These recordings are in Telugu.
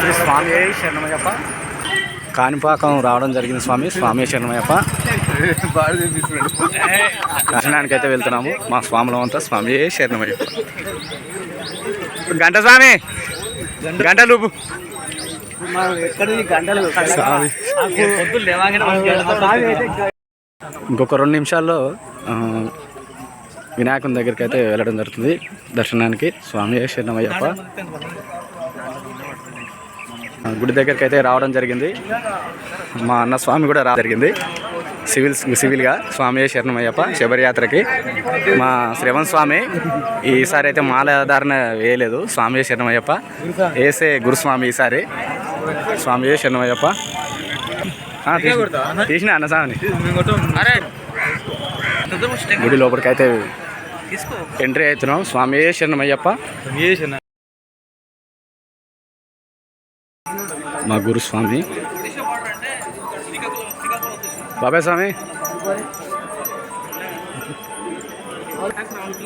శ్రీ స్వామి శరణమయ్యప్ప. కాణిపాకం రావడం జరిగింది స్వామి స్వామి శరణమయ్యప్ప. దర్శనానికి అయితే వెళ్తున్నాము మా స్వాములం అంతా స్వామి శరణమయ్యప్ప. గంట స్వామి గంట లూపు ఇంకొక రెండు నిమిషాల్లో వినాయకుని దగ్గరికి అయితే వెళ్ళడం జరుగుతుంది దర్శనానికి స్వామి శరణమయ్యప్ప. గుడి దగ్గరికి అయితే రావడం జరిగింది. మా అన్న స్వామి కూడా రా జరిగింది. సివిల్ సివిల్గా స్వామి శరణమయ్యప్ప శబరియాత్రకి. మా శ్రవణ్ స్వామి ఈసారి అయితే మాల ధారణ వేయలేదు. స్వామి శరణమయ్యప్ప వేసే గురుస్వామి ఈసారి. స్వామి శరణమయ్యప్ప. తీసిన అన్న? స్వామిని. గుడి లోపలికి అయితే ఎంట్రీ అవుతున్నాం. స్వామి శరణమయ్యప్ప. మా గురుస్వామి. బాబాయ్ స్వామి.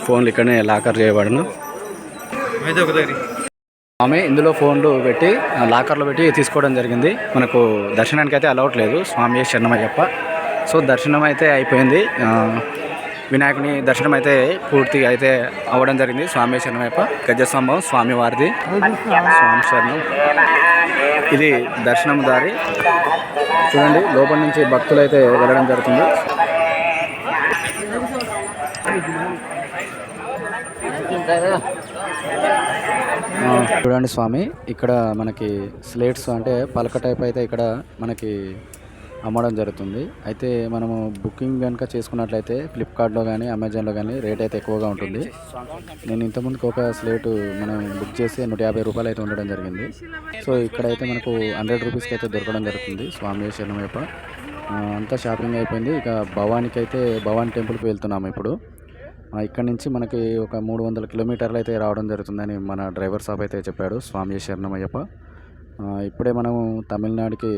ఫోన్లు ఇక్కడనే లాకర్ చేయబడను. స్వామి ఇందులో ఫోన్లు పెట్టి లాకర్లు లాకర్లో పెట్టి తీసుకోవడం జరిగింది. మనకు దర్శనానికి అయితే అలౌట్ లేదు. స్వామి శరణమయ్యప్ప. సో దర్శనం అయితే అయిపోయింది వినాయకుని దర్శనం అయితే పూర్తిగా అయితే అవ్వడం జరిగింది. స్వామి శరణమయ్యప్ప. గజస్తంభం స్వామి వారిది. స్వామి శరణం. ఇది దర్శనం దారి. చూడండి లోపల నుంచి భక్తులు అయితే వెళ్ళడం జరుగుతుంది. చూడండి స్వామి ఇక్కడ మనకి స్లేట్స్ అంటే పలక టైప్ అయితే ఇక్కడ మనకి అమ్మడం జరుగుతుంది. అయితే మనము బుకింగ్ కనుక చేసుకున్నట్లయితే ఫ్లిప్కార్ట్లో కానీ అమెజాన్లో కానీ రేట్ అయితే ఎక్కువగా ఉంటుంది. నేను ఇంతకుముందుకు ఒక స్లేటు మనం బుక్ చేసి నూట యాభై రూపాయలు అయితే ఉండడం జరిగింది. సో ఇక్కడైతే మనకు హండ్రెడ్ రూపీస్కి అయితే దొరకడం జరుగుతుంది స్వామి శరణమయ్యప్ప ఆ, అంతా షాపింగ్ అయిపోయింది. ఇక భవానికి అయితే భవానీ టెంపుల్కి వెళ్తున్నాము ఇప్పుడు. ఇక్కడ నుంచి మనకి ఒక మూడు వందల కిలోమీటర్లు అయితే రావడం జరుగుతుందని మన డ్రైవర్ సాబ్ అయితే చెప్పాడు స్వామి శరణమయ్యప్ప ఆ, ఇప్పుడే మనము తమిళనాడుకి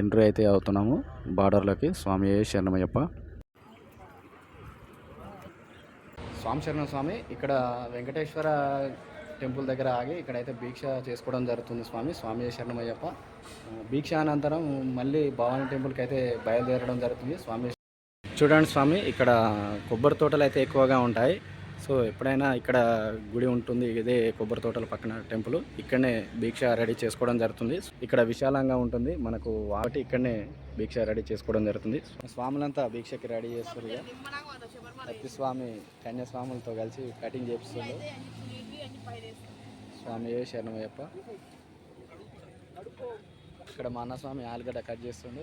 ఎంట్రీ అయితే అవుతున్నాము. బార్డర్లోకి స్వామి శరణమయ్యప్ప. స్వామి శరణం స్వామి ఇక్కడ వెంకటేశ్వర టెంపుల్ దగ్గర ఆగి ఇక్కడైతే భీక్ష చేసుకోవడం జరుగుతుంది స్వామి. స్వామి శరణమయ్యప్ప. భీక్ష అనంతరం మళ్ళీ భవానీ టెంపుల్కి అయితే బయలుదేరడం జరుగుతుంది స్వామి. చూడండి స్వామి ఇక్కడ కొబ్బరి తోటలు అయితే ఎక్కువగా ఉంటాయి. సో ఎప్పుడైనా ఇక్కడ గుడి ఉంటుంది ఇదే కొబ్బరి తోటల పక్కన టెంపుల్. ఇక్కడనే భిక్ష రెడీ చేసుకోవడం జరుగుతుంది. ఇక్కడ విశాలంగా ఉంటుంది. మనకు వాటి ఇక్కడనే భిక్ష రెడీ చేసుకోవడం జరుగుతుంది. స్వాములంతా భిక్షకి రెడీ చేస్తారు ఇక. ప్రతి స్వామి కన్యాస్వాములతో కలిసి కటింగ్ చేపిస్తుంది స్వామి శరణమయ్యప్ప. ఇక్కడ మా అన్న స్వామి ఆలుగడ్డ కట్ చేస్తుండు.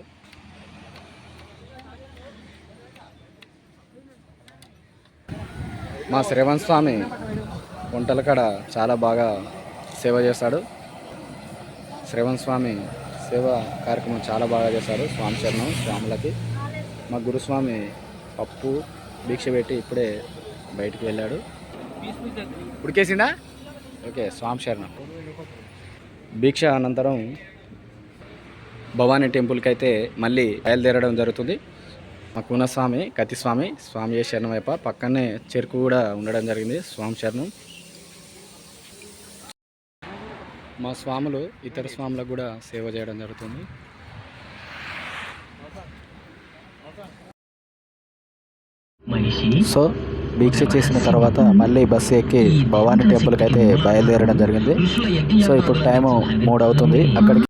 మా శ్రవణ్ స్వామి వంటల కాడ చాలా బాగా సేవ చేస్తాడు. శ్రవణ్ స్వామి సేవ కార్యక్రమం చాలా బాగా చేశాడు స్వామి చరణం స్వాములకి. మా గురుస్వామి పప్పు దీక్ష పెట్టి ఇప్పుడే బయటికి వెళ్ళాడు. ఉడికేసిందా? ఓకే స్వామి శరణం దీక్ష అనంతరం భవానీ టెంపుల్కి అయితే మళ్ళీ బయలుదేరడం జరుగుతుంది. మా కునస్వామి కతిస్వామి స్వామి ఏ శరణం వైప పక్కనే చెరుకు కూడా ఉండడం జరిగింది స్వామి శరణం. మా స్వాములు ఇతర స్వాములకు కూడా సేవ చేయడం జరుగుతుంది. సో దీక్ష చేసిన తర్వాత మళ్ళీ బస్సు ఎక్కి భవానీ టెంపుల్కి అయితే బయలుదేరడం జరిగింది. సో ఇప్పుడు టైము మూడు అవుతుంది అక్కడికి